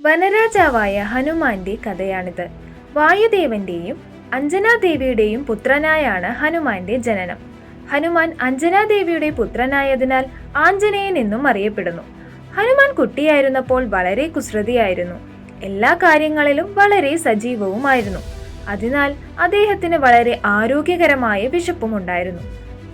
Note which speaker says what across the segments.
Speaker 1: വനരാജാവായ ഹനുമാന്റെ കഥയാണിത്. വായുദേവന്റെയും അഞ്ജനാദേവിയുടെയും പുത്രനായാണ് ഹനുമാന്റെ ജനനം. ഹനുമാൻ അഞ്ജനാദേവിയുടെ പുത്രനായതിനാൽ ആഞ്ജനേയൻ എന്നും അറിയപ്പെടുന്നു. ഹനുമാൻ കുട്ടിയായിരുന്നപ്പോൾ വളരെ കുസൃതിയായിരുന്നു. എല്ലാ കാര്യങ്ങളിലും വളരെ സജീവവുമായിരുന്നു. അതിനാൽ അദ്ദേഹത്തിന് വളരെ ആരോഗ്യകരമായ വിശപ്പുമുണ്ടായിരുന്നു.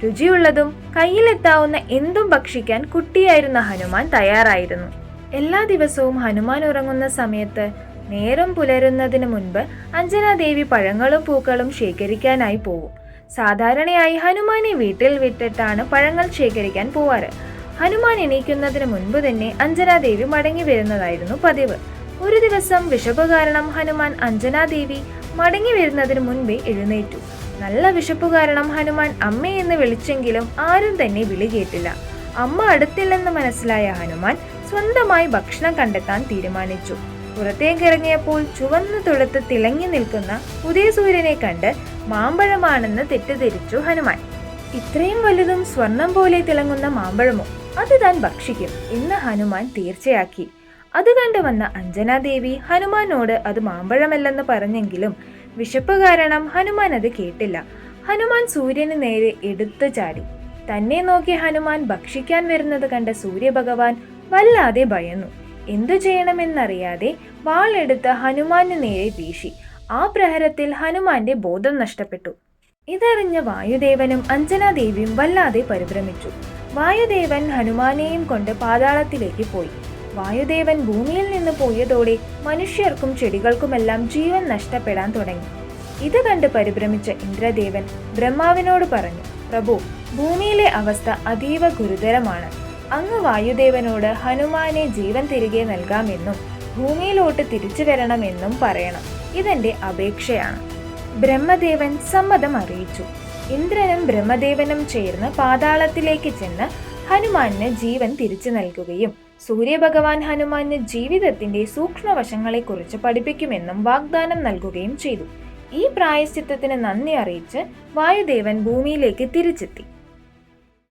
Speaker 1: രുചിയുള്ളതും കയ്യിലെത്താവുന്ന എന്തും ഭക്ഷിക്കാൻ കുട്ടിയായിരുന്ന ഹനുമാൻ തയ്യാറായിരുന്നു. എല്ലാ ദിവസവും ഹനുമാൻ ഉറങ്ങുന്ന സമയത്ത് നേരം പുലരുന്നതിന് മുൻപ് അഞ്ജനാദേവി പഴങ്ങളും പൂക്കളും ശേഖരിക്കാനായി പോകും സാധാരണയായി ഹനുമാനെ വീട്ടിൽ വിട്ടിട്ടാണ് പഴങ്ങൾ ശേഖരിക്കാൻ പോവാറ്. ഹനുമാൻ എണീക്കുന്നതിന് മുൻപ് തന്നെ അഞ്ജനാദേവി മടങ്ങി വരുന്നതായിരുന്നു പതിവ്. ഒരു ദിവസം വിശപ്പ് കാരണം ഹനുമാൻ അഞ്ജനാദേവി മടങ്ങി വരുന്നതിന് മുൻപേ എഴുന്നേറ്റു. നല്ല വിശപ്പ് കാരണം ഹനുമാൻ അമ്മയെന്ന് വിളിച്ചെങ്കിലും ആരും തന്നെ വിളി കേട്ടില്ല. അമ്മ അടുത്തില്ലെന്ന് മനസ്സിലായ ഹനുമാൻ സ്വന്തമായി ഭക്ഷണം കണ്ടെത്താൻ തീരുമാനിച്ചു. പുറത്തേക്കിറങ്ങിയപ്പോൾ ചുവന്ന തുടുത്ത് തിളങ്ങി നിൽക്കുന്ന ഉദയസൂര്യനെ കണ്ട് മാമ്പഴമാണെന്ന് തെറ്റിദ്ധരിച്ചു ഹനുമാൻ. ഇത്രയും വലുതും സ്വർണം പോലെ തിളങ്ങുന്ന മാമ്പഴമോ? അത് താൻ ഭക്ഷിക്കും എന്ന് ഹനുമാൻ തീർച്ചയാക്കി. അത് കണ്ടു വന്ന അഞ്ജനാദേവി ഹനുമാനോട് അത് മാമ്പഴമല്ലെന്ന് പറഞ്ഞെങ്കിലും വിശപ്പ് കാരണം ഹനുമാൻ അത് കേട്ടില്ല. ഹനുമാൻ സൂര്യന് നേരെ എടുത്തു ചാടി. തന്നെ നോക്കി ഹനുമാൻ ഭക്ഷിക്കാൻ വരുന്നത് കണ്ട സൂര്യഭഗവാൻ വല്ലാതെ ഭയന്നു. എന്തു ചെയ്യണമെന്നറിയാതെ വാളെടുത്ത് ഹനുമാന് നേരെ വീശി. ആ പ്രഹരത്തിൽ ഹനുമാന്റെ ബോധം നഷ്ടപ്പെട്ടു. ഇതറിഞ്ഞ വായുദേവനും അഞ്ജനാദേവിയും വല്ലാതെ പരിഭ്രമിച്ചു. വായുദേവൻ ഹനുമാനെയും കൊണ്ട് പാതാളത്തിലേക്ക് പോയി. വായുദേവൻ ഭൂമിയിൽ നിന്ന് പോയതോടെ മനുഷ്യർക്കും ചെടികൾക്കുമെല്ലാം ജീവൻ നഷ്ടപ്പെടാൻ തുടങ്ങി. ഇത് കണ്ട് പരിഭ്രമിച്ച ഇന്ദ്രദേവൻ ബ്രഹ്മാവിനോട് പറഞ്ഞു പ്രഭു ഭൂമിയിലെ അവസ്ഥ അതീവ ഗുരുതരമാണ്. അങ്ങ് വായുദേവനോട് ഹനുമാനെ ജീവൻ തിരികെ നൽകാമെന്നും ഭൂമിയിലോട്ട് തിരിച്ചു വരണമെന്നും പറയണം. ഇതെന്റെ അപേക്ഷയാണ്. ബ്രഹ്മദേവൻ സമ്മതം അറിയിച്ചു. ഇന്ദ്രനും ബ്രഹ്മദേവനും ചേർന്ന് പാതാളത്തിലേക്ക് ചെന്ന് ഹനുമാന് ജീവൻ തിരിച്ചു നൽകുകയും സൂര്യഭഗവാൻ ഹനുമാന് ജീവിതത്തിന്റെ സൂക്ഷ്മവശങ്ങളെക്കുറിച്ച് പഠിപ്പിക്കുമെന്നും വാഗ്ദാനം നൽകുകയും ചെയ്തു. ഈ പ്രായശ്ചിത്തത്തിന് നന്ദി അറിയിച്ച് വായുദേവൻ ഭൂമിയിലേക്ക് തിരിച്ചെത്തി.